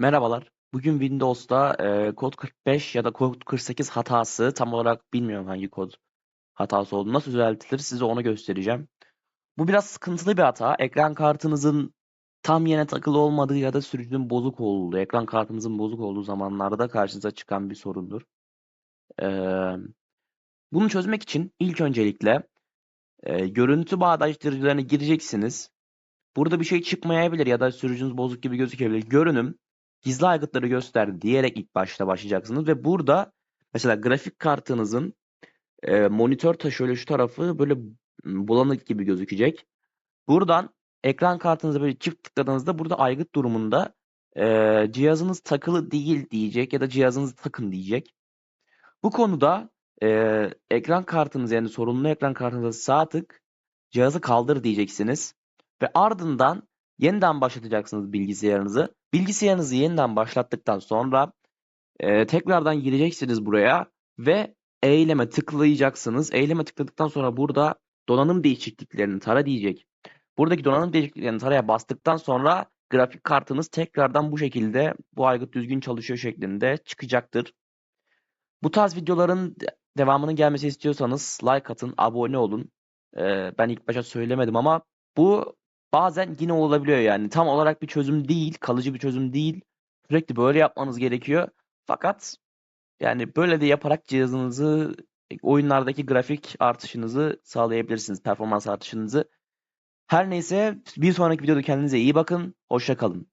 Merhabalar. Bugün Windows'ta e, kod 45 ya da kod 48 hatası tam olarak bilmiyorum hangi kod hatası olduğunu nasıl düzeltilir size onu göstereceğim. Bu biraz sıkıntılı bir hata. Ekran kartınızın tam yerine takılı olmadığı ya da sürücünün bozuk olduğu, ekran kartınızın bozuk olduğu zamanlarda karşınıza çıkan bir sorundur. Ee, bunu çözmek için ilk öncelikle e, görüntü bağdaştırıcılarına gireceksiniz. Burada bir şey çıkmayabilir ya da sürücünüz bozuk gibi gözükebilir. Görünüm, gizli aygıtları göster diyerek ilk başta başlayacaksınız ve burada mesela grafik kartınızın e, monitör taşı şu tarafı böyle bulanık gibi gözükecek. Buradan ekran kartınıza böyle çift tıkladığınızda burada aygıt durumunda e, cihazınız takılı değil diyecek ya da cihazınızı takın diyecek. Bu konuda e, ekran kartınız yani sorunlu ekran kartınıza sağ tık cihazı kaldır diyeceksiniz. Ve ardından yeniden başlatacaksınız bilgisayarınızı. Bilgisayarınızı yeniden başlattıktan sonra e, tekrardan gireceksiniz buraya ve eyleme tıklayacaksınız. Eyleme tıkladıktan sonra burada donanım değişikliklerini tara diyecek. Buradaki donanım değişikliklerini taraya bastıktan sonra grafik kartınız tekrardan bu şekilde bu aygıt düzgün çalışıyor şeklinde çıkacaktır. Bu tarz videoların devamının gelmesi istiyorsanız like atın, abone olun. Ee, ben ilk başta söylemedim ama bu bazen yine olabiliyor yani. Tam olarak bir çözüm değil, kalıcı bir çözüm değil. Sürekli böyle yapmanız gerekiyor. Fakat yani böyle de yaparak cihazınızı, oyunlardaki grafik artışınızı sağlayabilirsiniz, performans artışınızı. Her neyse bir sonraki videoda kendinize iyi bakın, hoşça kalın.